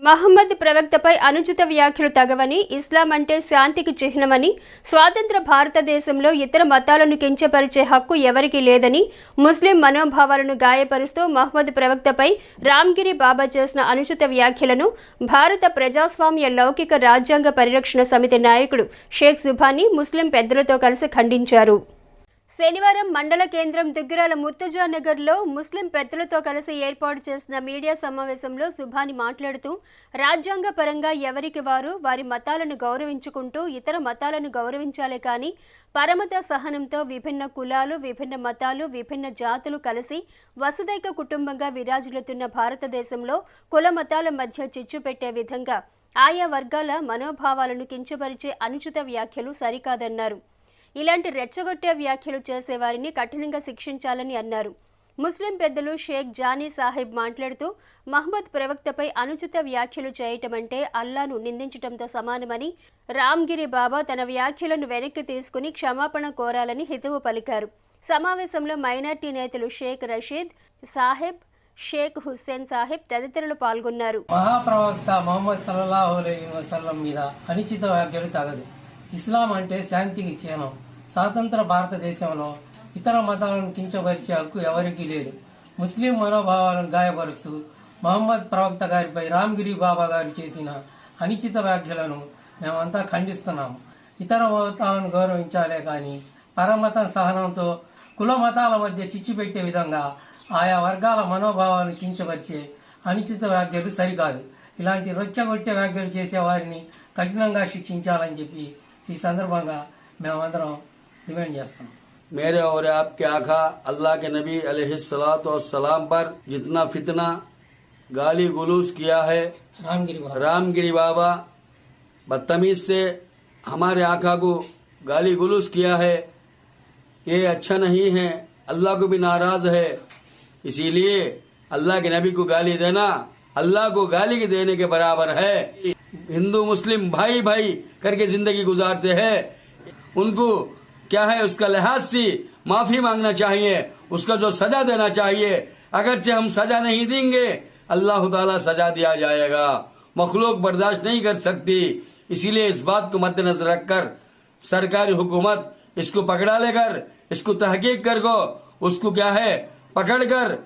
మహమ్మద్ ప్రవక్తపై అనుచిత వ్యాఖ్యలు తగవని ఇస్లాం అంటే శాంతికి చిహ్నమని స్వాతంత్ర భారతదేశంలో ఇతర మతాలను కించపరిచే హక్కు ఎవరికీ లేదని ముస్లిం మనోభావాలను గాయపరుస్తూ మహమ్మద్ ప్రవక్తపై రామ్గిరి బాబా చేసిన అనుచిత వ్యాఖ్యలను భారత ప్రజాస్వామ్య లౌకిక రాజ్యాంగ పరిరక్షణ సమితి నాయకుడు షేక్ సుభానీ ముస్లిం పెద్దలతో కలిసి ఖండించారు. శనివారం మండల కేంద్రం దుగ్గిరాల ముత్తుజానగర్లో ముస్లిం పెద్దలతో కలిసి ఏర్పాటు చేసిన మీడియా సమావేశంలో సుభాని మాట్లాడుతూ రాజ్యాంగ పరంగా ఎవరికి వారు వారి మతాలను గౌరవించుకుంటూ ఇతర మతాలను గౌరవించాలే కానీ పరమత సహనంతో విభిన్న కులాలు విభిన్న మతాలు విభిన్న జాతులు కలిసి వసుదైక కుటుంబంగా విరాజులుతున్న భారతదేశంలో కుల మతాల మధ్య చిచ్చు పెట్టే విధంగా ఆయా వర్గాల మనోభావాలను కించపరిచే అనుచిత వ్యాఖ్యలు సరికాదన్నారు. ఇలాంటి రెచ్చగొట్టే వ్యాఖ్యలు చేసేవారిని కఠినంగా శిక్షించాలని అన్నారు. ముస్లిం పెద్దలు షేక్ జానీ సాహిబ్ మాట్లాడుతూ మహమ్మద్ ప్రవక్తపై అనుచిత వ్యాఖ్యలు చేయటం అంటే అల్లాను నిందించటంతో సమానమని రామ్గిరి బాబా తన వ్యాఖ్యలను వెనక్కి తీసుకుని క్షమాపణ కోరాలని హితవు పలికారు. సమావేశంలో మైనార్టీ నేతలు షేక్ రషీద్ సాహెబ్ షేక్ హుస్సేన్ సాహెబ్ తదితరులు పాల్గొన్నారు. మహాప్రవక్త మొహమ్మద్ సల్లాహు అలైహి వసల్లం మీద అనుచిత వ్యాఖ్యలు తగదు. ఇస్లాం అంటే శాంతికి చిహ్నం స్వాతంత్ర భారతదేశంలో ఇతర మతాలను కించపరిచే హక్కు ఎవరికీ లేదు. ముస్లిం మనోభావాలను గాయపరుస్తూ మహమ్మద్ ప్రవక్త గారిపై రామ్గిరి బాబా గారు చేసిన అనిచిత వ్యాఖ్యలను మేమంతా ఖండిస్తున్నాము ఇతర మతాలను గౌరవించాలే కానీ పరమత సహనంతో కుల మతాల మధ్య చిచ్చు పెట్టే విధంగా ఆయా వర్గాల మనోభావాలను కించపరిచే అనుచిత వ్యాఖ్యలు సరికాదు. ఇలాంటి రొచ్చగొట్టే వ్యాఖ్యలు చేసే వారిని కఠినంగా శిక్షించాలని చెప్పి ఈ సందర్భంగా మేమందరం డిమాండ్ చేస్తున్నాం मेरे और आपके आखा अल्लाह के नबी सलाम पर जितना फितना गाली गुलूस किया है రామ్గిరి బాబా रामगिरी बाबा बदतमीज से हमारे आका को गाली गुलूस किया है ये अच्छा नहीं है अल्लाह को भी नाराज है इसीलिए अल्लाह के नबी को गाली देना अल्लाह को गाली देने के बराबर है हिंदू मुस्लिम भाई भाई करके जिंदगी गुजारते हैं उनको क्या है उसका लिहाज से? माफ़ी मांगना चाहिए, उसका जो सजा देना चाहिए। अगरचे हम सजा नहीं देंगे, अल्लाह ताला सजा दिया जाएगा। मखलूक बर्दाश्त नहीं कर सकती। इसीलिए इस बात को मद्देनजर रखकर सरकारी हुकूमत इसको पकड़ा लेकर, इसको तहकीक कर को उसको क्या है पकड़ कर